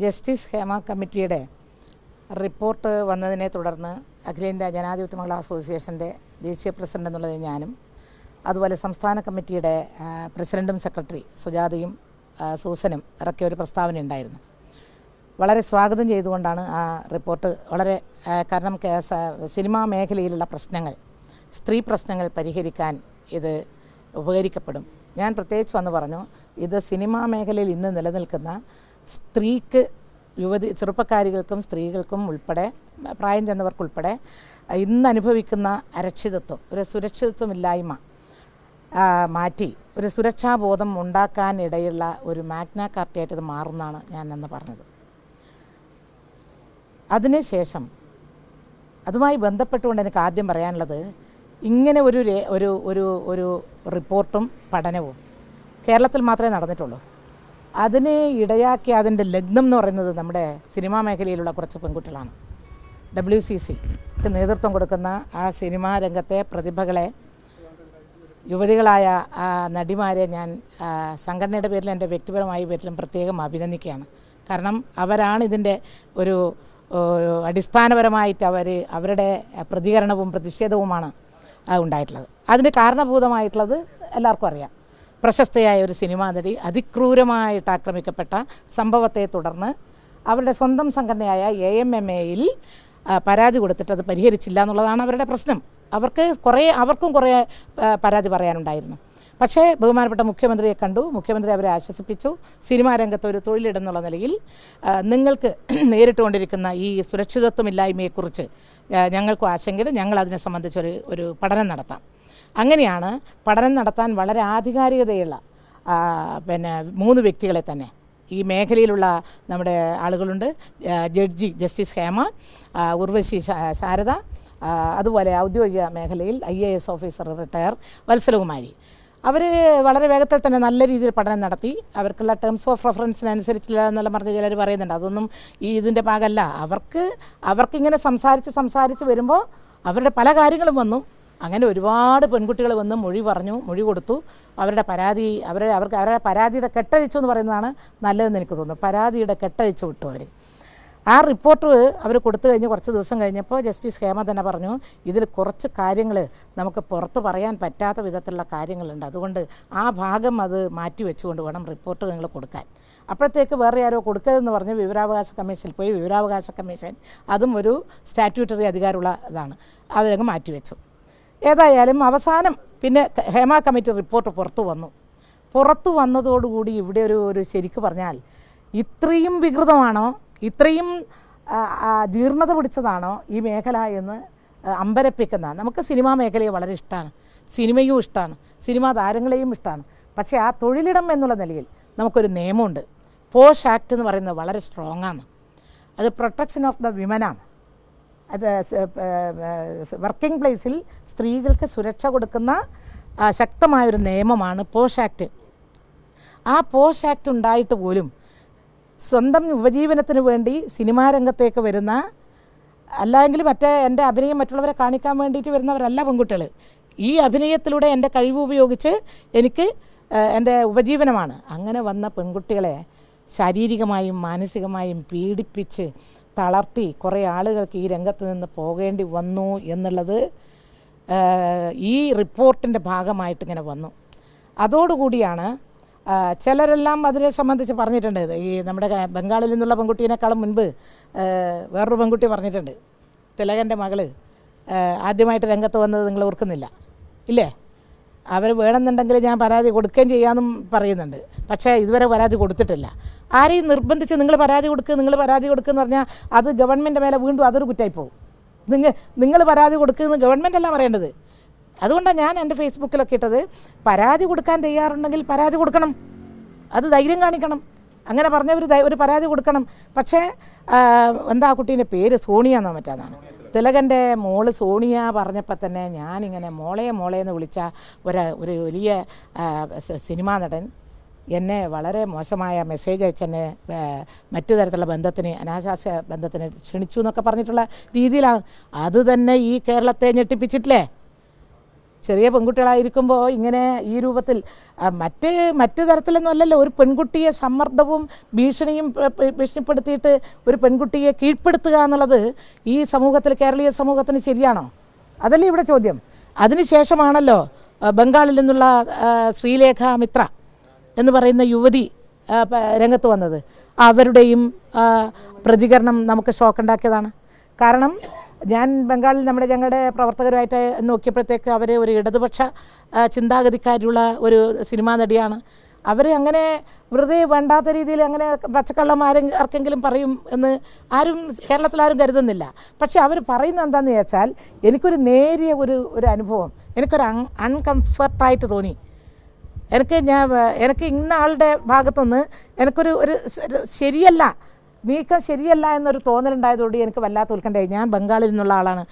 Justice Hema കമ്മിറ്റിയുടെ report വന്നതിനെ തുടർന്ന് അഖിലേന്ത്യാ ജനാധിപത്യ മഹിളാ അസോസിയേഷന്റെ ദേശീയ പ്രസിഡന്റ് എന്നുള്ളത് ഞാനും അതുപോലെ സംസ്ഥാന കമ്മിറ്റിയുടെ പ്രസിഡന്റും സെക്രട്ടറി സുജാതയും സൂസനും ഇറക്കിയ ഒരു പ്രസ്താവന ഉണ്ടായിരുന്നു. വളരെ സ്വാഗതം ചെയ്തുകൊണ്ടാണ് ആ റിപ്പോർട്ട് വളരെ കാരണം സിനിമാ മേഖലയിലുള്ള പ്രശ്നങ്ങൾ സ്ത്രീ പ്രശ്നങ്ങൾ പരിഹരിക്കാൻ ഇത് ഉപകരിക്കപ്പെടും. ഞാൻ പ്രത്യേകിച്ച് വന്ന് പറഞ്ഞു ഇത് സിനിമാ മേഖലയിൽ ഇന്ന് നിലനിൽക്കുന്ന സ്ത്രീക്ക് യുവതി ചെറുപ്പക്കാരികൾക്കും സ്ത്രീകൾക്കും ഉൾപ്പെടെ പ്രായം ചെന്നവർക്കുൾപ്പെടെ ഇന്ന് അനുഭവിക്കുന്ന അരക്ഷിതത്വം ഒരു സുരക്ഷിതത്വമില്ലായ്മ മാറ്റി ഒരു സുരക്ഷാബോധം ഉണ്ടാക്കാനിടയുള്ള ഒരു മാഗ്ന കാർട്ടിയായിട്ട് ഇത് മാറുന്നതാണ് ഞാൻ അന്ന് പറഞ്ഞത്. അതിനുശേഷം അതുമായി ബന്ധപ്പെട്ടുകൊണ്ട് എനിക്ക് ആദ്യം പറയാനുള്ളത് ഇങ്ങനെ ഒരു ഒരു ഒരു ഒരു റിപ്പോർട്ടും പഠനവും കേരളത്തിൽ മാത്രമേ നടന്നിട്ടുള്ളൂ. അതിന് ഇടയാക്കിയ അതിന്റെ ലഗ്നം എന്ന് പറയുന്നത് നമ്മുടെ സിനിമാ മേഖലയിലുള്ള കുറച്ച് പെൺകുട്ടികളാണ്. ഡബ്ല്യു സി സിക്ക് നേതൃത്വം കൊടുക്കുന്ന ആ സിനിമാ രംഗത്തെ പ്രതിഭകളെ യുവതികളായ ആ നടിമാരെ ഞാൻ സംഘടനയുടെ പേരിലും എന്റെ വ്യക്തിപരമായ പേരിലും പ്രത്യേകം അഭിനന്ദിക്കുകയാണ്. കാരണം അവരാണ് ഇതിന്റെ ഒരു അടിസ്ഥാനപരമായിട്ട് അവർ അവരുടെ പ്രതികരണവും പ്രതിഷേധവുമാണ് ഉണ്ടായിട്ടുള്ളത്. അതിന് കാരണഭൂതമായിട്ടുള്ളത് എല്ലാവർക്കും അറിയാം. പ്രശസ്തയായ ഒരു സിനിമാ നടി അതിക്രൂരമായിട്ട് ആക്രമിക്കപ്പെട്ട സംഭവത്തെ തുടർന്ന് അവരുടെ സ്വന്തം സംഘടനയായ എ എം എം എയിൽ പരാതി കൊടുത്തിട്ട് അത് പരിഹരിച്ചില്ല എന്നുള്ളതാണ് അവരുടെ പ്രശ്നം. അവർക്ക് കുറേ അവർക്കും കുറേ പരാതി പറയാനുണ്ടായിരുന്നു. പക്ഷേ ബഹുമാനപ്പെട്ട മുഖ്യമന്ത്രിയെ കണ്ടു. മുഖ്യമന്ത്രി അവരെ ആശ്വസിപ്പിച്ചു. സിനിമാ രംഗത്ത് ഒരു തൊഴിലിടെന്നുള്ള നിലയിൽ നിങ്ങൾക്ക് നേരിട്ടുകൊണ്ടിരിക്കുന്ന ഈ സുരക്ഷിതത്വമില്ലായ്മയെക്കുറിച്ച് ഞങ്ങൾക്കും ആശങ്കയുണ്ട്. ഞങ്ങൾ അതിനെ സംബന്ധിച്ചൊരു ഒരു പഠനം നടത്താം. അങ്ങനെയാണ് പഠനം നടത്താൻ വളരെ ആധികാരികതയുള്ള പിന്നെ മൂന്ന് വ്യക്തികളെ തന്നെ. ഈ മേഖലയിലുള്ള നമ്മുടെ ആളുകളുണ്ട് ജഡ്ജി ജസ്റ്റിസ് ഹേമ ഉർവശി ശാരദ അതുപോലെ ഔദ്യോഗിക മേഖലയിൽ I A S officer retire Vatsalakumari. അവർ വളരെ വേഗത്തിൽ തന്നെ നല്ല രീതിയിൽ പഠനം നടത്തി. അവർക്കുള്ള ടേംസ് ഓഫ് റെഫറൻസിനനുസരിച്ചില്ല എന്നെല്ലാം പറഞ്ഞ് ചിലർ പറയുന്നുണ്ട്. അതൊന്നും ഈ ഇതിന്റെ ഭാഗമല്ല. അവർക്ക് അവർക്കിങ്ങനെ സംസാരിച്ച് സംസാരിച്ച് വരുമ്പോൾ അവരുടെ പല കാര്യങ്ങളും വന്നു. അങ്ങനെ ഒരുപാട് പെൺകുട്ടികൾ വന്ന് മൊഴി പറഞ്ഞു മൊഴി കൊടുത്തു. അവരുടെ പരാതി അവരുടെ അവർക്ക് അവരുടെ പരാതിയുടെ കെട്ടഴിച്ചു എന്ന് പറയുന്നതാണ് നല്ലതെന്ന് എനിക്ക് തോന്നുന്നു. പരാതിയുടെ കെട്ടഴിച്ചു വിട്ടു അവർ ആ റിപ്പോർട്ട് അവർ കൊടുത്തു കഴിഞ്ഞ് കുറച്ച് ദിവസം കഴിഞ്ഞപ്പോൾ ജസ്റ്റിസ് ഹേമ തന്നെ പറഞ്ഞു ഇതിൽ കുറച്ച് കാര്യങ്ങൾ നമുക്ക് പുറത്ത് പറയാൻ പറ്റാത്ത വിധത്തിലുള്ള കാര്യങ്ങളുണ്ട്. അതുകൊണ്ട് ആ ഭാഗം അത് മാറ്റി വെച്ചുകൊണ്ട് വേണം റിപ്പോർട്ട് നിങ്ങൾ കൊടുക്കാൻ. അപ്പോഴത്തേക്ക് വേറെ ആരോ കൊടുക്കരുതെന്ന് പറഞ്ഞ് വിവരാവകാശ കമ്മീഷനിൽ പോയി. വിവരാവകാശ കമ്മീഷൻ അതും ഒരു സ്റ്റാറ്റ്യൂട്ടറി അധികാരമുള്ള ഇതാണ്. അവരങ്ങ് മാറ്റിവെച്ചു ഏതായാലും അവസാനം പിന്നെ ഹേമ കമ്മിറ്റി റിപ്പോർട്ട് പുറത്തു വന്നു. പുറത്തു വന്നതോടുകൂടി ഇവിടെ ഒരു ഒരു ശരിക്ക് പറഞ്ഞാൽ ഇത്രയും വികൃതമാണോ ഇത്രയും ജീർണത പിടിച്ചതാണോ ഈ മേഖല എന്ന് അമ്പരപ്പിക്കുന്ന. നമുക്ക് സിനിമാ മേഖലയെ വളരെ ഇഷ്ടമാണ്. സിനിമയും ഇഷ്ടമാണ്. സിനിമാ താരങ്ങളെയും ഇഷ്ടമാണ്. പക്ഷേ ആ തൊഴിലിടം എന്നുള്ള നിലയിൽ നമുക്കൊരു നിയമമുണ്ട്. പോഷ് ആക്ട് എന്ന് പറയുന്നത് വളരെ സ്ട്രോങ് ആണ്. അത് പ്രൊട്ടക്ഷൻ ഓഫ് ദ വിമനാണ് അത് വർക്കിംഗ് പ്ലേസിൽ സ്ത്രീകൾക്ക് സുരക്ഷ കൊടുക്കുന്ന ശക്തമായൊരു നിയമമാണ് പോഷ് ആക്ട്. ആ പോഷ് ആക്ട് ഉണ്ടായിട്ട് പോലും സ്വന്തം ഉപജീവനത്തിന് വേണ്ടി സിനിമാ രംഗത്തേക്ക് വരുന്ന അല്ലെങ്കിൽ മറ്റേ എന്റെ അഭിനയം മറ്റുള്ളവരെ കാണിക്കാൻ വേണ്ടിയിട്ട് വരുന്നവരല്ല പെൺകുട്ടികൾ ഈ അഭിനയത്തിലൂടെ എന്റെ കഴിവ് ഉപയോഗിച്ച് എനിക്ക് എന്റെ ഉപജീവനമാണ്. അങ്ങനെ വന്ന പെൺകുട്ടികളെ ശാരീരികമായും മാനസികമായും പീഡിപ്പിച്ച് തളർത്തി കുറേ ആളുകൾക്ക് ഈ രംഗത്ത് നിന്ന് പോകേണ്ടി വന്നു എന്നുള്ളത് ഈ റിപ്പോർട്ടിന്റെ ഭാഗമായിട്ട് ഇങ്ങനെ വന്നു. അതോടുകൂടിയാണ് ചിലരെല്ലാം അതിനെ സംബന്ധിച്ച് പറഞ്ഞിട്ടുണ്ട്. ഈ നമ്മുടെ ബംഗാളിൽ നിന്നുള്ള പെൺകുട്ടീനേക്കാളും മുൻപ് വേറൊരു പെൺകുട്ടി പറഞ്ഞിട്ടുണ്ട്. തിലകന്റെ മകൾ ആദ്യമായിട്ട് രംഗത്ത് വന്നത് നിങ്ങൾ ഓർക്കുന്നില്ല. ഇല്ലേ? അവർ വേണമെന്നുണ്ടെങ്കിൽ ഞാൻ പരാതി കൊടുക്കുകയും ചെയ്യാമെന്നും പറയുന്നുണ്ട്. പക്ഷേ ഇതുവരെ പരാതി കൊടുത്തിട്ടില്ല. ആരെയും നിർബന്ധിച്ച് നിങ്ങൾ പരാതി കൊടുക്കുക നിങ്ങൾ പരാതി കൊടുക്കുക എന്ന് പറഞ്ഞാൽ അത് ഗവൺമെന്റ് മേലെ വീണ്ടും അതൊരു കുറ്റായി പോകും നിങ്ങൾ നിങ്ങൾ പരാതി കൊടുക്കുന്നത് ഗവൺമെന്റ് അല്ല പറയേണ്ടത്. അതുകൊണ്ടാണ് ഞാൻ എന്റെ ഫേസ്ബുക്കിലൊക്കെ ഇട്ടത്. പരാതി കൊടുക്കാൻ തയ്യാറുണ്ടെങ്കിൽ പരാതി കൊടുക്കണം. അത് ധൈര്യം കാണിക്കണം. അങ്ങനെ പറഞ്ഞവർ ഒരു പരാതി കൊടുക്കണം. പക്ഷേ എന്താ കുട്ടീന്റെ പേര് സോണിയ എന്നോ തിലകന്റെ മോൾ സോണിയ പറഞ്ഞപ്പോൾ തന്നെ ഞാനിങ്ങനെ മോളെ മോളെ എന്ന് വിളിച്ച ഒരു ഒരു വലിയ സിനിമാ നടൻ എന്നെ വളരെ മോശമായ മെസ്സേജ് അയച്ചെന്നെ എന്നെ മറ്റു തരത്തിലുള്ള ബന്ധത്തിന് അനാശാസ്യ ബന്ധത്തിന് ക്ഷണിച്ചു എന്നൊക്കെ പറഞ്ഞിട്ടുള്ള രീതിയിലാണ്. അത് തന്നെ ഈ കേരളത്തെ ഞെട്ടിപ്പിച്ചിട്ടില്ലേ? ചെറിയ പെൺകുട്ടികളായിരിക്കുമ്പോൾ ഇങ്ങനെ ഈ രൂപത്തിൽ മറ്റ് മറ്റു തരത്തിലൊന്നും അല്ലല്ലോ. ഒരു പെൺകുട്ടിയെ സമ്മർദ്ദവും ഭീഷണിയും ഭീഷണിപ്പെടുത്തിയിട്ട് ഒരു പെൺകുട്ടിയെ കീഴ്പ്പെടുത്തുക എന്നുള്ളത് ഈ സമൂഹത്തിൽ കേരളീയ സമൂഹത്തിന് ശരിയാണോ? അതല്ലേ ഇവിടെ ചോദ്യം. അതിനുശേഷമാണല്ലോ ശേഷമാണല്ലോ ബംഗാളിൽ നിന്നുള്ള ശ്രീലേഖ മിത്ര എന്ന് പറയുന്ന യുവതി രംഗത്ത് വന്നത്. അവരുടെയും പ്രതികരണം നമുക്ക് ഷോക്കുണ്ടാക്കിയതാണ്. കാരണം ഞാൻ ബംഗാളിൽ നമ്മുടെ ഞങ്ങളുടെ പ്രവർത്തകരുമായിട്ട് നോക്കിയപ്പോഴത്തേക്ക് അവർ ഒരു ഇടതുപക്ഷ ചിന്താഗതിക്കാരുള്ള ഒരു സിനിമാ നടിയാണ്. അവർ അങ്ങനെ വെറുതെ വേണ്ടാത്ത രീതിയിൽ അങ്ങനെ പച്ചക്കള്ളം ആരെ ആർക്കെങ്കിലും പറയും എന്ന് ആരും കേരളത്തിൽ ആരും കരുതുന്നില്ല. പക്ഷെ അവർ പറയുന്നത് എന്താണെന്ന് വെച്ചാൽ എനിക്കൊരു നേരിയ ഒരു ഒരു അനുഭവം എനിക്കൊരു അൺ അൺകംഫർട്ടായിട്ട് തോന്നി. എനിക്ക് ഞാൻ എനിക്ക് ഇന്ന ആളുടെ ഭാഗത്തുനിന്ന് എനിക്കൊരു ഒരു ശരിയല്ല നീക്കം ശരിയല്ല എന്നൊരു തോന്നലുണ്ടായതോടെ എനിക്ക് വല്ലാത്ത ഉത്കണ്ഠയായി. ഞാൻ ബംഗാളിൽ നിന്നുള്ള ആളാണ്.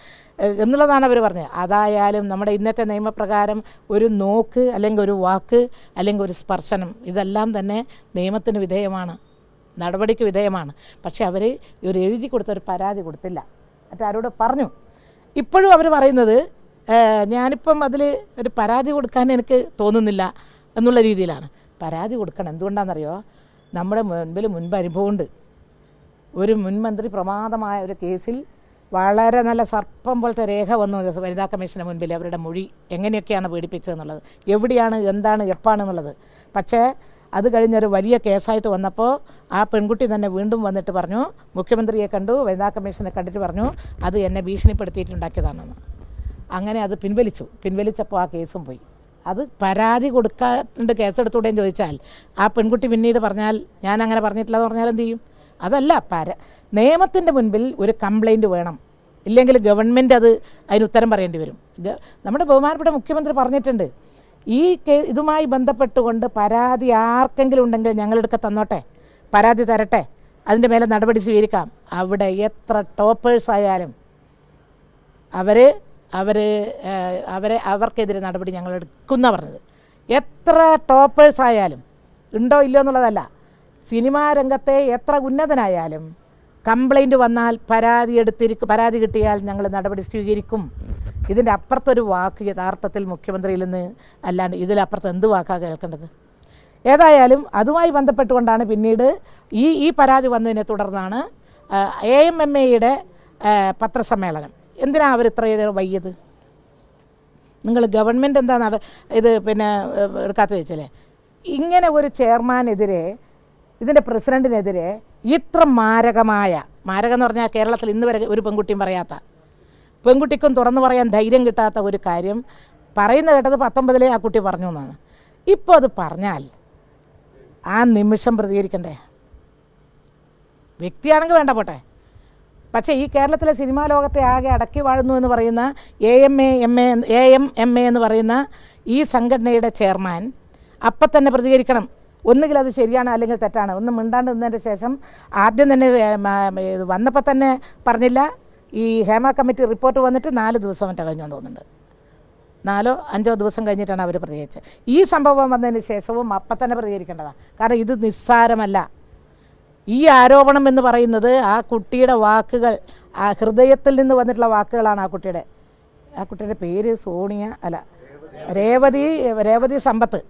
എന്നുള്ളതാണ് അവർ പറഞ്ഞത്. അതായാലും നമ്മുടെ ഇന്നത്തെ നിയമപ്രകാരം ഒരു നോക്ക് അല്ലെങ്കിൽ ഒരു വാക്ക് അല്ലെങ്കിൽ ഒരു സ്പർശനം ഇതെല്ലാം തന്നെ നിയമത്തിന് വിധേയമാണ്. നടപടിക്ക് വിധേയമാണ്. പക്ഷെ അവർ ഒരു എഴുതി കൊടുത്ത ഒരു പരാതി കൊടുത്തില്ല. മറ്റാരോട് പറഞ്ഞു. ഇപ്പോഴും അവർ പറയുന്നത് ഞാനിപ്പം അതിൽ ഒരു പരാതി കൊടുക്കാൻ എനിക്ക് തോന്നുന്നില്ല എന്നുള്ള രീതിയിലാണ്. പരാതി കൊടുക്കണം. എന്തുകൊണ്ടാണെന്നറിയോ? നമ്മുടെ മുൻപിൽ മുൻപ് അനുഭവമുണ്ട്. ഒരു മുൻമന്ത്രി പ്രമാദമായ ഒരു കേസിൽ വളരെ നല്ല സർപ്പം പോലത്തെ രേഖ വന്നു വനിതാ കമ്മീഷന് മുൻപിൽ അവരുടെ മൊഴി എങ്ങനെയൊക്കെയാണ് പീഡിപ്പിച്ചതെന്നുള്ളത്. എവിടെയാണ് എന്താണ് എപ്പാണെന്നുള്ളത്. പക്ഷേ അത് കഴിഞ്ഞൊരു വലിയ കേസായിട്ട് വന്നപ്പോൾ ആ പെൺകുട്ടി തന്നെ വീണ്ടും വന്നിട്ട് പറഞ്ഞു മുഖ്യമന്ത്രിയെ കണ്ടു വനിതാ കമ്മീഷനെ കണ്ടിട്ട് പറഞ്ഞു അത് എന്നെ ഭീഷണിപ്പെടുത്തിയിട്ടുണ്ടാക്കിയതാണെന്ന്. അങ്ങനെ അത് പിൻവലിച്ചു. പിൻവലിച്ചപ്പോൾ ആ കേസും പോയി. അത് പരാതി കൊടുക്കാണ്ട് കേസെടുത്തൂടെ എന്ന് ചോദിച്ചാൽ ആ പെൺകുട്ടി പിന്നീട് പറഞ്ഞാൽ ഞാൻ അങ്ങനെ പറഞ്ഞിട്ടില്ല എന്ന് പറഞ്ഞാൽ എന്ത് ചെയ്യും? അതല്ല പര നിയമത്തിന്റെ മുൻപിൽ ഒരു കംപ്ലൈന്റ് വേണം. ഇല്ലെങ്കിൽ ഗവൺമെന്റ് അത് അതിന് ഉത്തരം പറയേണ്ടി വരും. നമ്മുടെ ബഹുമാനപ്പെട്ട മുഖ്യമന്ത്രി പറഞ്ഞിട്ടുണ്ട് ഈ കേ ഇതുമായി ബന്ധപ്പെട്ടുകൊണ്ട് പരാതി ആർക്കെങ്കിലും ഉണ്ടെങ്കിൽ ഞങ്ങളെടുക്ക തന്നോട്ടെ പരാതി തരട്ടെ അതിന്റെ മേലെ നടപടി സ്വീകരിക്കാം. അവിടെ എത്ര ടോപ്പേഴ്സ് ആയാലും അവർ അവർ അവരെ അവർക്കെതിരെ നടപടി ഞങ്ങൾ എടുക്കുന്ന പറഞ്ഞത് എത്ര ടോപ്പേഴ്സ് ആയാലും ഉണ്ടോ ഇല്ലയോ എന്നുള്ളതല്ല. സിനിമാ രംഗത്തെ എത്ര ഉന്നതനായാലും കംപ്ലൈന്റ് വന്നാൽ പരാതി എടുത്തിരിക്കും പരാതി കിട്ടിയാൽ ഞങ്ങൾ നടപടി സ്വീകരിക്കും. ഇതിന്റെ അപ്പുറത്തൊരു വാക്ക് യഥാർത്ഥത്തിൽ മുഖ്യമന്ത്രിയിൽ നിന്ന് അല്ലാണ്ട് ഇതിലപ്പുറത്ത് എന്ത് വാക്കാണ് കേൾക്കേണ്ടത്? ഏതായാലും അതുമായി ബന്ധപ്പെട്ടുകൊണ്ടാണ് പിന്നീട് ഈ ഈ പരാതി വന്നതിനെ തുടർന്നാണ് എ എം എം എയുടെ പത്രസമ്മേളനം. എന്തിനാണ് അവർ ഇത്രയേറെ വൈകിയത്? നിങ്ങൾ ഗവൺമെന്റ് എന്താ നട ഇത് പിന്നെ എടുക്കാത്ത ചോദിച്ചല്ലേ ഇങ്ങനെ ഒരു ചെയർമാനെതിരെ ഇതിന്റെ പ്രസിഡന്റിനെതിരെ ഇത്ര മാരകമായ മാരകം എന്ന് പറഞ്ഞാൽ കേരളത്തിൽ ഇന്ന് വരെ ഒരു പെൺകുട്ടിയും പറയാത്ത പെൺകുട്ടിക്കും തുറന്നു പറയാൻ ധൈര്യം കിട്ടാത്ത ഒരു കാര്യം പറയുന്ന കേട്ടത് പത്തൊമ്പതിലേ ആ കുട്ടി പറഞ്ഞു എന്നാണ്. ഇപ്പോൾ അത് പറഞ്ഞാൽ ആ നിമിഷം പ്രതികരിക്കണ്ടേ? വ്യക്തിയാണെങ്കിൽ വേണ്ട പോട്ടെ. പക്ഷേ ഈ കേരളത്തിലെ സിനിമാ ലോകത്തെ ആകെ അടക്കി വാഴുന്നു എന്ന് പറയുന്ന A M A M A A M M A എന്ന് പറയുന്ന ഈ സംഘടനയുടെ ചെയർമാൻ അപ്പം തന്നെ പ്രതികരിക്കണം. ഒന്നുകിൽ അത് ശരിയാണ് അല്ലെങ്കിൽ തെറ്റാണ്. ഒന്ന് മിണ്ടാണ്ട് നിന്നതിന്റെ ശേഷം ആദ്യം തന്നെ വന്നപ്പോൾ തന്നെ പറഞ്ഞില്ല. ഈ ഹേമ കമ്മിറ്റി റിപ്പോർട്ട് വന്നിട്ട് നാല് ദിവസം മറ്റോ കഴിഞ്ഞു തോന്നുന്നുണ്ട്. നാലോ അഞ്ചോ ദിവസം കഴിഞ്ഞിട്ടാണ് അവർ പ്രതികരിച്ചത്. ഈ സംഭവം വന്നതിന് ശേഷവും അപ്പം തന്നെ പ്രതികരിക്കേണ്ടതാണ് കാരണം ഇത് നിസ്സാരമല്ല. ഈ ആരോപണം എന്ന് പറയുന്നത് ആ കുട്ടിയുടെ വാക്കുകൾ ആ ഹൃദയത്തിൽ നിന്ന് വന്നിട്ടുള്ള വാക്കുകളാണ് ആ കുട്ടിയുടെ. ആ കുട്ടിയുടെ പേര് സോണിയ അല്ല രേവതി രേവതി സമ്പത്ത്.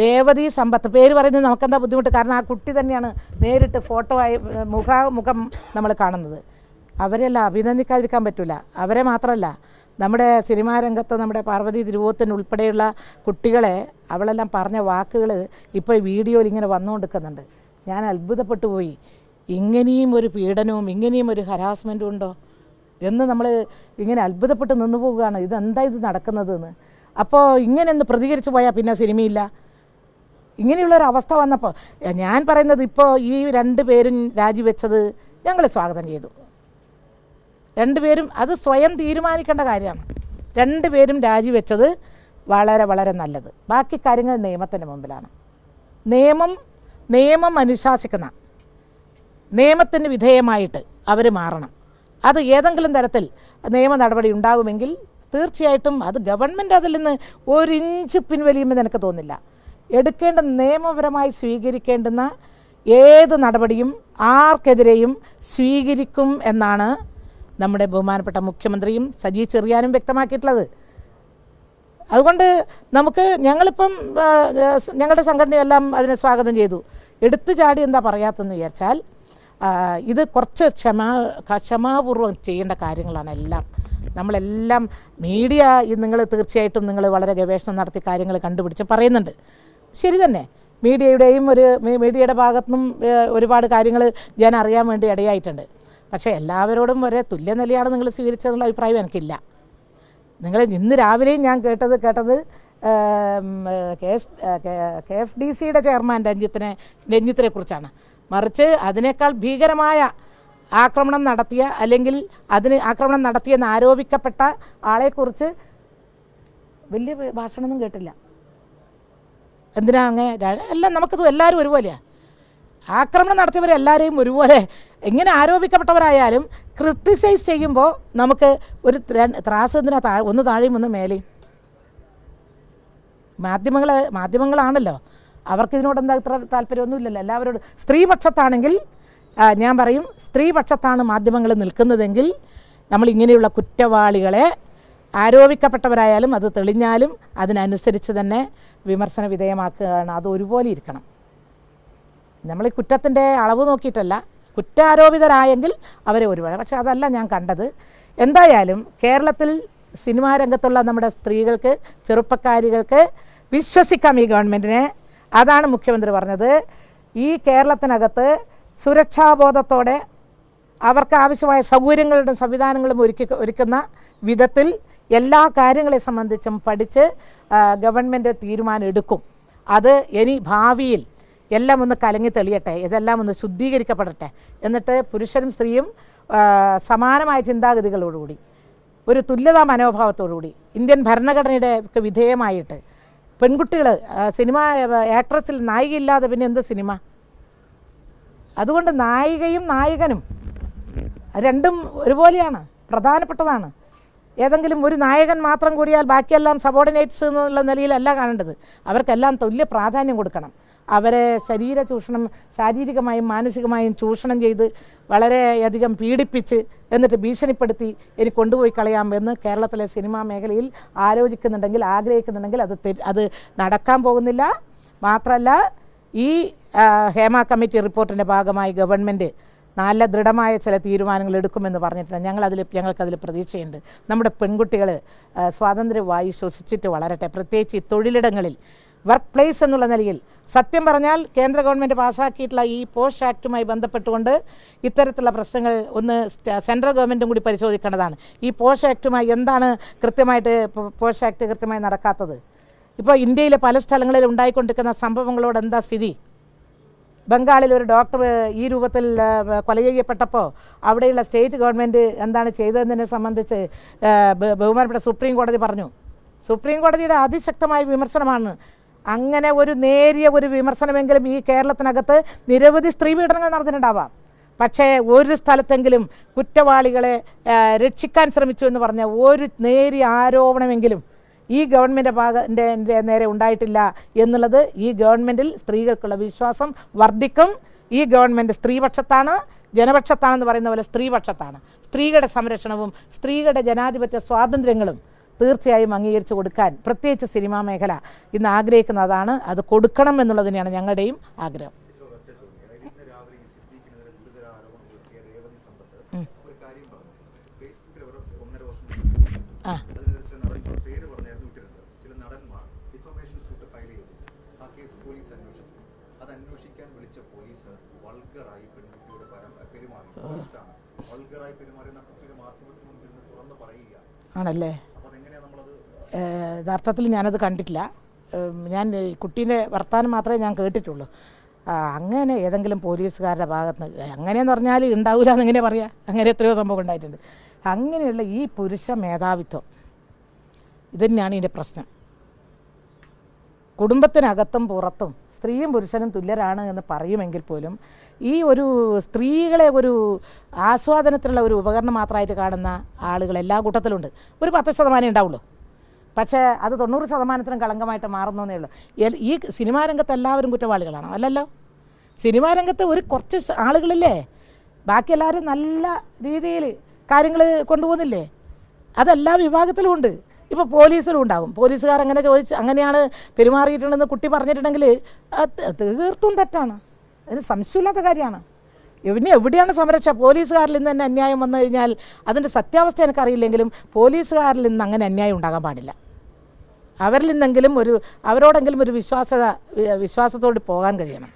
രേവതി സമ്പത്ത്. പേര് പറയുന്നത് നമുക്കെന്താ ബുദ്ധിമുട്ട്? കാരണം ആ കുട്ടി തന്നെയാണ് നേരിട്ട് ഫോട്ടോ ആയി മുഖാമുഖം നമ്മൾ കാണുന്നത്. അവരെല്ലാം അഭിനന്ദിക്കാതിരിക്കാൻ പറ്റില്ല അവരെ മാത്രമല്ല നമ്മുടെ സിനിമാ രംഗത്ത് നമ്മുടെ പാർവതി തിരുവോത്തൻ ഉൾപ്പെടെയുള്ള കുട്ടികളെ അവളെല്ലാം പറഞ്ഞ വാക്കുകൾ ഇപ്പോൾ വീഡിയോയിൽ ഇങ്ങനെ വന്നുകൊണ്ടിരിക്കുന്നുണ്ട്. ഞാൻ അത്ഭുതപ്പെട്ടു പോയി. ഇങ്ങനെയും ഒരു പീഡനവും ഇങ്ങനെയും ഒരു ഹരാസ്മെന്റും ഉണ്ടോ? എന്ന് നമ്മൾ ഇങ്ങനെ അത്ഭുതപ്പെട്ട് നിന്നു പോവുകയാണ്. ഇതെന്താ ഇത് നടക്കുന്നതെന്ന്? അപ്പോൾ ഇങ്ങനെ ഒന്ന് പ്രതികരിച്ചു പോയാൽ പിന്നെ സിനിമയില്ല. ഇങ്ങനെയുള്ളൊരു അവസ്ഥ വന്നപ്പോൾ ഞാൻ പറയുന്നത് ഇപ്പോൾ ഈ രണ്ട് പേരും രാജിവെച്ചത് ഞങ്ങൾ സ്വാഗതം ചെയ്തു. രണ്ടുപേരും അത് സ്വയം തീരുമാനിക്കേണ്ട കാര്യമാണ്. രണ്ടുപേരും രാജിവെച്ചത് വളരെ വളരെ നല്ലത്. ബാക്കി കാര്യങ്ങൾ നിയമത്തിന്റെ മുമ്പിലാണ്. നിയമം നിയമം അനുശാസിക്കുന്ന നിയമത്തിന് വിധേയമായിട്ട് അവർ മാറണം. അത് ഏതെങ്കിലും തരത്തിൽ നിയമ നടപടി ഉണ്ടാകുമെങ്കിൽ തീർച്ചയായിട്ടും അത് ഗവൺമെന്റ് അതിൽ നിന്ന് ഒരു ഇഞ്ച് പിൻവലിയുമെന്ന് എനിക്ക് തോന്നുന്നില്ല. എടുക്കേണ്ട നിയമപരമായി സ്വീകരിക്കേണ്ടുന്ന ഏത് നടപടിയും ആർക്കെതിരെയും സ്വീകരിക്കും എന്നാണ് നമ്മുടെ ബഹുമാനപ്പെട്ട മുഖ്യമന്ത്രിയും സജി ചെറിയാനും വ്യക്തമാക്കിയിട്ടുള്ളത്. അതുകൊണ്ട് നമുക്ക് ഞങ്ങളിപ്പം ഞങ്ങളുടെ സംഘടനയെല്ലാം അതിനെ സ്വാഗതം ചെയ്തു. എടുത്തു ചാടി എന്താ പറയാത്തെന്ന് വിചാരിച്ചാൽ ഇത് കുറച്ച് ക്ഷമാ ക്ഷമാപൂർവം ചെയ്യേണ്ട കാര്യങ്ങളാണ് എല്ലാം. നമ്മളെല്ലാം മീഡിയ നിങ്ങൾ തീർച്ചയായിട്ടും നിങ്ങൾ വളരെ ഗവേഷണം നടത്തി കാര്യങ്ങൾ കണ്ടുപിടിച്ച് പറയുന്നുണ്ട്. ശരി തന്നെ. മീഡിയയുടെയും ഒരു മീഡിയയുടെ ഭാഗത്തുനിന്നും ഒരുപാട് കാര്യങ്ങൾ ഞാൻ അറിയാൻ വേണ്ടി ഇടയായിട്ടുണ്ട്. പക്ഷേ എല്ലാവരോടും ഒരേ തുല്യ നിലയാണ് നിങ്ങൾ സ്വീകരിച്ചതെന്നുള്ള അഭിപ്രായം എനിക്കില്ല. നിങ്ങൾ ഇന്ന് രാവിലെയും ഞാൻ കേട്ടത് കേട്ടത് K S K F D സിയുടെ ചെയർമാൻ രഞ്ജിത്തിനെ രഞ്ജിത്തിനെ കുറിച്ചാണ്. മറിച്ച് അതിനേക്കാൾ ഭീകരമായ ആക്രമണം നടത്തിയ അല്ലെങ്കിൽ അതിന് ആക്രമണം നടത്തിയെന്ന് ആരോപിക്കപ്പെട്ട ആളെക്കുറിച്ച് വലിയ ഭാഷണമൊന്നും കേട്ടില്ല. എന്തിനാ അങ്ങനെ? എല്ലാം നമുക്കത് എല്ലാവരും ഒരുപോലെയാണ് ആക്രമണം നടത്തിയവരെല്ലാവരെയും ഒരുപോലെ. എങ്ങനെ ആരോപിക്കപ്പെട്ടവരായാലും ക്രിട്ടിസൈസ് ചെയ്യുമ്പോൾ നമുക്ക് ഒരു ത്രാസ് എന്തിനാ താഴെ ഒന്ന് താഴെയും ഒന്ന് മേലെയും. മാധ്യമങ്ങൾ മാധ്യമങ്ങളാണല്ലോ. അവർക്ക് ഇതിനോട് എന്താ ഇത്ര താല്പര്യമൊന്നുമില്ലല്ലോ. എല്ലാവരോടും സ്ത്രീപക്ഷത്താണെങ്കിൽ ഞാൻ പറയും സ്ത്രീപക്ഷത്താണ് മാധ്യമങ്ങൾ നിൽക്കുന്നതെങ്കിൽ നമ്മൾ ഇങ്ങനെയുള്ള കുറ്റവാളികളെ ആരോപിക്കപ്പെട്ടവരായാലും അത് തെളിഞ്ഞാലും അതിനനുസരിച്ച് തന്നെ വിമർശന വിധേയമാക്കുകയാണ് അത് ഒരുപോലെ ഇരിക്കണം. നമ്മൾ ഈ കുറ്റത്തിന്റെ അളവ് നോക്കിയിട്ടല്ല കുറ്റാരോപിതരായെങ്കിൽ അവരെ ഒരുപാട്. പക്ഷെ അതല്ല ഞാൻ കണ്ടത്. എന്തായാലും കേരളത്തിൽ സിനിമാ രംഗത്തുള്ള നമ്മുടെ സ്ത്രീകൾക്ക് ചെറുപ്പക്കാരികൾക്ക് വിശ്വസിക്കാം ഈ ഗവൺമെന്റിനെ. അതാണ് മുഖ്യമന്ത്രി പറഞ്ഞത്. ഈ കേരളത്തിനകത്ത് സുരക്ഷാബോധത്തോടെ അവർക്ക് ആവശ്യമായ സൗകര്യങ്ങളുടെ സംവിധാനങ്ങളും ഒരുക്കി ഒരുക്കുന്ന വിധത്തിൽ എല്ലാ കാര്യങ്ങളെ സംബന്ധിച്ചും പഠിച്ച് ഗവൺമെന്റ് തീരുമാനം എടുക്കും. അത് ഇനി ഭാവിയിൽ എല്ലാം ഒന്ന് കലങ്ങി തെളിയട്ടെ ഇതെല്ലാം ഒന്ന് ശുദ്ധീകരിക്കപ്പെടട്ടെ. എന്നിട്ട് പുരുഷനും സ്ത്രീയും സമാനമായ ചിന്താഗതികളോടുകൂടി ഒരു തുല്യതാ മനോഭാവത്തോടുകൂടി ഇന്ത്യൻ ഭരണഘടനയുടെ ഒക്കെ വിധേയമായിട്ട് പെൺകുട്ടികൾ സിനിമ ആക്ട്രസിൽ നായികയില്ലാതെ പിന്നെ എന്ത് സിനിമ? അതുകൊണ്ട് നായികയും നായകനും രണ്ടും ഒരുപോലെയാണ് പ്രധാനപ്പെട്ടതാണ്. ഏതെങ്കിലും ഒരു നായകൻ മാത്രം കൂടിയാൽ ബാക്കിയെല്ലാം സബോർഡിനേറ്റ്സ് എന്നുള്ള നിലയിലല്ല കാണേണ്ടത്. അവർക്കെല്ലാം തുല്യ പ്രാധാന്യം കൊടുക്കണം. അവരെ ശരീര ചൂഷണം ശാരീരികമായും മാനസികമായും ചൂഷണം ചെയ്ത് വളരെയധികം പീഡിപ്പിച്ച് എന്നിട്ട് ഭീഷണിപ്പെടുത്തി എനിക്ക് കൊണ്ടുപോയി കളയാം എന്ന് കേരളത്തിലെ സിനിമാ മേഖലയിൽ ആലോചിക്കുന്നുണ്ടെങ്കിൽ ആഗ്രഹിക്കുന്നുണ്ടെങ്കിൽ അത് അത് നടക്കാൻ പോകുന്നില്ല. മാത്രമല്ല ഈ ഹേമ കമ്മിറ്റി റിപ്പോർട്ടിന്റെ ഭാഗമായി ഗവൺമെന്റ് നല്ല ദൃഢമായ ചില തീരുമാനങ്ങൾ എടുക്കുമെന്ന് പറഞ്ഞിട്ടുണ്ട്. ഞങ്ങളതിൽ ഞങ്ങൾക്കതിൽ പ്രതീക്ഷയുണ്ട്. നമ്മുടെ പെൺകുട്ടികൾ സ്വാതന്ത്ര്യവായു ശ്വസിച്ചിട്ട് വളരട്ടെ. പ്രത്യേകിച്ച് ഈ തൊഴിലിടങ്ങളിൽ വർക്ക് പ്ലേസ് എന്നുള്ള നിലയിൽ സത്യം പറഞ്ഞാൽ കേന്ദ്ര ഗവൺമെന്റ് പാസ്സാക്കിയിട്ടുള്ള ഈ പോസ്റ്റ് ആക്റ്റുമായി ബന്ധപ്പെട്ടുകൊണ്ട് ഇത്തരത്തിലുള്ള പ്രശ്നങ്ങൾ ഒന്ന് സെൻട്രൽ ഗവൺമെന്റും കൂടി പരിശോധിക്കേണ്ടതാണ്. ഈ പോസ്റ്റ് ആക്റ്റുമായി എന്താണ് കൃത്യമായിട്ട് പോസ്റ്റ് ആക്ട് കൃത്യമായി നടക്കാത്തത്? ഇപ്പോൾ ഇന്ത്യയിലെ പല സ്ഥലങ്ങളിൽ ഉണ്ടായിക്കൊണ്ടിരിക്കുന്ന സംഭവങ്ങളോട് എന്താ സ്ഥിതി? ബംഗാളിൽ ഒരു ഡോക്ടർ ഈ രൂപത്തിൽ കൊല ചെയ്യപ്പെട്ടപ്പോൾ അവിടെയുള്ള സ്റ്റേറ്റ് ഗവൺമെന്റ് എന്താണ് ചെയ്തതെന്നതിനെ സംബന്ധിച്ച് ബഹുമാനപ്പെട്ട സുപ്രീം കോടതി പറഞ്ഞു. സുപ്രീം കോടതിയുടെ അതിശക്തമായ വിമർശനമാണ്. അങ്ങനെ ഒരു നേരിയ ഒരു വിമർശനമെങ്കിലും ഈ കേരളത്തിനകത്ത് നിരവധി സ്ത്രീ പീഡനങ്ങൾ നടന്നിട്ടുണ്ടാവാം. പക്ഷേ ഒരു സ്ഥലത്തെങ്കിലും കുറ്റവാളികളെ രക്ഷിക്കാൻ ശ്രമിച്ചു എന്ന് പറഞ്ഞ ഒരു നേരിയ ആരോപണമെങ്കിലും ഈ ഗവൺമെന്റ് ഭാഗത്തിന്റെ നേരെ ഉണ്ടായിട്ടില്ല എന്നുള്ളത് ഈ ഗവൺമെന്റിൽ സ്ത്രീകൾക്കുള്ള വിശ്വാസം വർദ്ധിക്കും. ഈ ഗവൺമെന്റ് സ്ത്രീപക്ഷത്താണ് ജനപക്ഷത്താണെന്ന് പറയുന്ന പോലെ സ്ത്രീപക്ഷത്താണ്. സ്ത്രീകളുടെ സംരക്ഷണവും സ്ത്രീകളുടെ ജനാധിപത്യ സ്വാതന്ത്ര്യങ്ങളും തീർച്ചയായും അംഗീകരിച്ചു കൊടുക്കാൻ പ്രത്യേകിച്ച് സിനിമാ മേഖല ഇന്ന് ആഗ്രഹിക്കുന്നതാണ്. അത് കൊടുക്കണം എന്നുള്ളതിനെയാണ് ഞങ്ങളുടെയും ആഗ്രഹം. ഒറ്റ ചോദ്യം അതായത് ഇന്ന് രാവിലെ ഈ സിദ്ദീഖിനെതിരെ ഗുരുതര ആരോപണം ഉയർത്തിയ രേവതി സമ്പത്ത് ഒരു കാര്യം പറഞ്ഞു ഫേസ്ബുക്കിൽ ഒരു ഒന്നര വർഷം മുമ്പ് ആ അതിനെതിരെ ചില നടന്മാർ പേര് പറഞ്ഞായിരുന്നു ഇട്ടിരുന്നത് ചില നടന്മാർ ഡിഫമേഷൻ സൂട്ട് ഫയൽ ചെയ്തു ആ കേസ് പോലീസ് അന്വേഷിച്ചു അത് വിളിച്ച പോലീസ് വൾഗറായി പെൺകുട്ടിയോട് പരം പെരുമാറി. പോലീസാണ്. വൾഗറായി പെരുമാറിയെന്ന കുട്ടിയുടെ മാധ്യമത്തിന് മുൻപിൽ നിന്ന് തുറന്ന് പറയുക. ആണല്ലേ? യഥാർത്ഥത്തിൽ ഞാനത് കണ്ടിട്ടില്ല. ഞാൻ കുട്ടീന്റെ വർത്തമാനം മാത്രമേ ഞാൻ കേട്ടിട്ടുള്ളൂ. അങ്ങനെ ഏതെങ്കിലും പോലീസുകാരുടെ ഭാഗത്ത് നിന്ന് അങ്ങനെയെന്ന് പറഞ്ഞാൽ ഉണ്ടാവില്ല എന്നെങ്ങനെ പറയാം. അങ്ങനെ എത്രയോ സംഭവം ഉണ്ടായിട്ടുണ്ട്. അങ്ങനെയുള്ള ഈ പുരുഷ മേധാവിത്വം ഇത് തന്നെയാണ് ഇതിന്റെ പ്രശ്നം. കുടുംബത്തിനകത്തും പുറത്തും സ്ത്രീയും പുരുഷനും തുല്യരാണ് എന്ന് പറയുമെങ്കിൽ പോലും ഈ ഒരു സ്ത്രീകളെ ഒരു ആസ്വാദനത്തിനുള്ള ഒരു ഉപകരണം മാത്രമായിട്ട് കാണുന്ന ആളുകൾ എല്ലാ കൂട്ടത്തിലുണ്ട്. ഒരു പത്ത് ശതമാനം ഉണ്ടാവുള്ളൂ. പക്ഷേ അത് തൊണ്ണൂറ് ശതമാനത്തിനും കളങ്കമായിട്ട് മാറുന്നേ ഉള്ളൂ. ഈ സിനിമാ രംഗത്ത് എല്ലാവരും കുറ്റവാളികളാണോ? അല്ലല്ലോ. സിനിമാ രംഗത്ത് ഒരു കുറച്ച് ആളുകളില്ലേ? ബാക്കി എല്ലാവരും നല്ല രീതിയിൽ കാര്യങ്ങൾ കൊണ്ടുപോകുന്നില്ലേ? അതെല്ലാ വിഭാഗത്തിലും ഉണ്ട്. ഇപ്പോൾ പോലീസിലും ഉണ്ടാകും. പോലീസുകാർ അങ്ങനെ ചോദിച്ച് അങ്ങനെയാണ് പെരുമാറിയിട്ടുണ്ടെന്ന് കുട്ടി പറഞ്ഞിട്ടുണ്ടെങ്കിൽ തീർത്തും തെറ്റാണ്. അതിന് സംശയമില്ലാത്ത കാര്യമാണ്. പിന്നെ എവിടെയാണ് സംരക്ഷ? പോലീസുകാരിൽ നിന്ന് തന്നെ അന്യായം വന്നു കഴിഞ്ഞാൽ അതിന്റെ സത്യാവസ്ഥ എനിക്കറിയില്ലെങ്കിലും പോലീസുകാരിൽ നിന്ന് അങ്ങനെ അന്യായം ഉണ്ടാകാൻ പാടില്ല. അവരിൽ നിന്നെങ്കിലും ഒരു അവരോടെങ്കിലും ഒരു വിശ്വാസത വിശ്വാസത്തോട് പോകാൻ കഴിയണം.